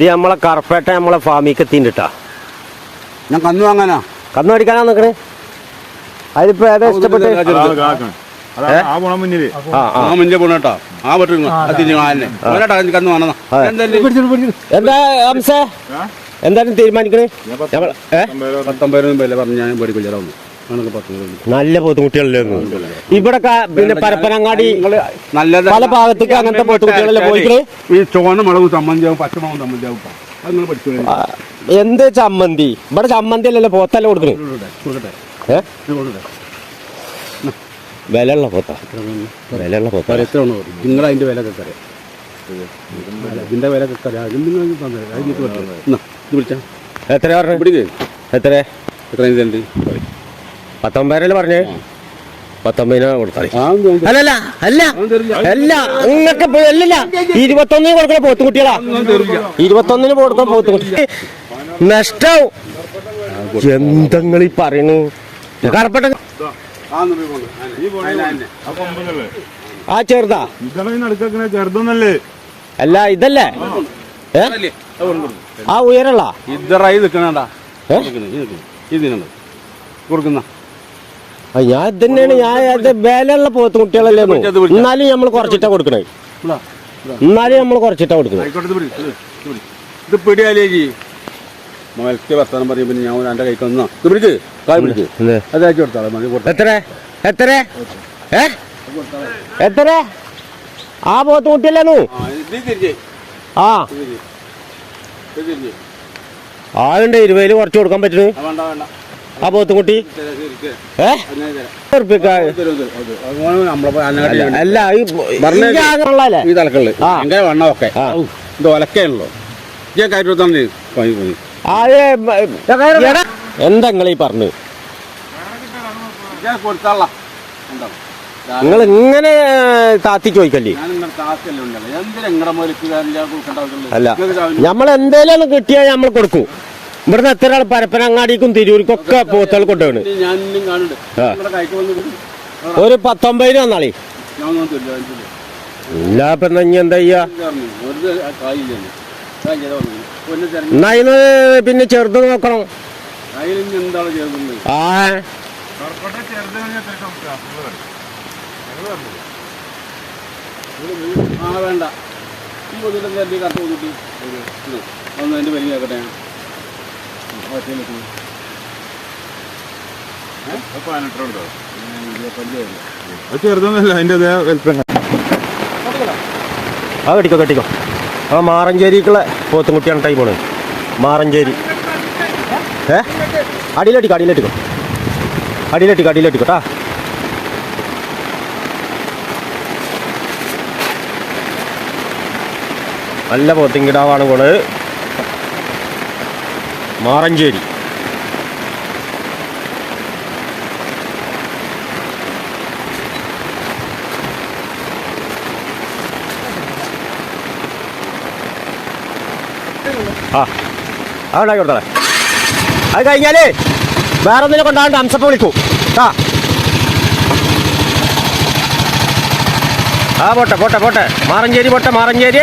ഇത് നമ്മളെ കറപ്പേട്ട നമ്മളെ ഫാമിക്ക് എത്തിണ്ടാ ഞാൻ കന്നു വാങ്ങാനാ? കന്നു അടിക്കാനാ നിക്കണേ? അതിപ്പോ ഏതാ ഇഷ്ടപ്പെട്ട്. എന്തായാലും എന്താ അംസേ എന്തായാലും തീരുമാനിക്കണേ? പത്തൊമ്പത് പറഞ്ഞു വില പറഞ്ഞ് ഞാൻ പത്ത് നല്ല പോത്തുകുട്ടികളല്ലേ ഇവിടെ പിന്നെ പരപ്പനങ്ങാടി നല്ല പല ഭാഗത്തേക്ക് അങ്ങനത്തെ പോത്തുകുട്ടികളല്ലേ പോയിക്കണേ? ഈ ചുവന്ന മുളകും ചമ്മന്തിയാവും പച്ചമുളകും ചമ്മന്തിയാവും. എന്ത് ചമ്മന്തി? ഇവിടെ ചമ്മന്തി അല്ലല്ലോ പോത്തല്ല കൊടുക്കുന്നു കൊടുക്കട്ടെ ഏ? ഇത് കൊടുക്കട്ടെ. വിലയുള്ള പോത്ത. വിലയുള്ള പോത്ത. എത്ര നിങ്ങൾ അതിന്റെ വില ഒക്കെ അറിയാം ഇതിന്റെ വില വിളിച്ചാ. എത്ര എത്ര എത്ര പത്തൊമ്പതിനല്ലേ പറഞ്ഞേ? പത്തൊമ്പതിനാ കൊടുത്താൽ അല്ലല്ല അല്ല അല്ല നിങ്ങൾക്ക് അല്ലല്ല ഇരുപത്തൊന്നിന് കൊടുക്കണ പോത്തുകുട്ടികളാ ഇരുപത്തൊന്നിന് കൊടുക്കണ പോത്തുകുട്ടി നഷ്ടാവും. എന്തങ്ങൾ ഈ പറയണു കറപ്പെട്ട ആ ചെറുതാ. ചെറുതൊന്നല്ലേ? അല്ല ഇതല്ലേ. ആ ഉയരള്ള? ഇതറായി? ഇതിനുണ്ട് കൊടുക്കുന്ന. ഞാൻ തന്നെയാണ് ഞാൻ വിലയുള്ള പോത്ത് കുട്ടികളല്ലേ എന്നാലും നമ്മൾ കുറച്ചിട്ടാ കൊടുക്കണേ. എന്നാലും നമ്മൾ കുറച്ചിട്ടാ കൊടുക്കണേ. ഇത് മലക്ക് വർത്താനം പറയുമ്പോൾ ഞാൻ എന്റെ കൈക്ക് വന്നാ ഇത് പിടിക്ക് കായ് പിടിക്ക്. എന്ത്? അത് അയച്ചു കൊടുത്താളെ മതി എത്ര? എത്ര? ഏ? എത്ര? ആ പോത്ത് കുട്ടിയല്ലേന്നു ആ. ആളുണ്ട് ഇരുപതിൽ കുറച്ച് കൊടുക്കാൻ പറ്റുന്നു വേണ്ട വേണ്ട. ആ. പോത്തുകുട്ടി. ഏ അല്ല വണ്ണമൊക്കെ ഇത് ഞാൻ പണി പണി എന്താ നിങ്ങൾ പറഞ്ഞു? നിങ്ങൾ ഇങ്ങനെ താത്തി ചോദിക്കല്ലേ? അല്ല നമ്മൾ എന്തേലും കിട്ടിയാൽ നമ്മൾ കൊടുക്കും. ഇവിടുന്ന് എത്ര ആൾ പരപ്പനങ്ങാടിക്കും തിരൂർക്കൊക്കെ പോത്തുകൾ കൊണ്ടുപോണ്. ഒരു പത്തൊമ്പതിന് വന്നാളി. ഇല്ല ഇപ്പൊ എന്നാ ഇനി എന്താ ചെയ്യാ. പൊന്ന് തിരഞ്ഞ്. എന്നാ ഇന്ന് പിന്നെ ചെറുത് നോക്കണം. ആ. വേണ്ട. ഈ കൊതിട്ട് കരുതി കറുത്ത ഒന്ന് അതിന്റെ വലിയ ആക്കട്ടെ അത് വലിപ്പം ആ കെട്ടിക്കോ കെട്ടിക്കോ ആ മാറഞ്ചേരിക്കുള്ള പോത്തുംകുട്ടിയാണ് ടൈമാണ് മാറഞ്ചേരി. ഏ? അടിയിലട്ടിക്കോ അടിയിലട്ടിക്കോ അടിയിലട്ടിക്കോ അടിയിലട്ടിക്കോ ട്ടാ നല്ല പോത്തിങ്കിടാവാണ് പോണത്. മാറഞ്ചേരി. ആ കൊടുത്തേ അത് കഴിഞ്ഞാലേ വേറെ ഒന്നിനെ കൊണ്ടാണ്ട് അംസപ്പ് വിളിക്കൂ. ആ. ആ പോട്ടെ പോട്ടെ പോട്ടെ. മാറഞ്ചേരി പോട്ടെ മാറഞ്ചേരി.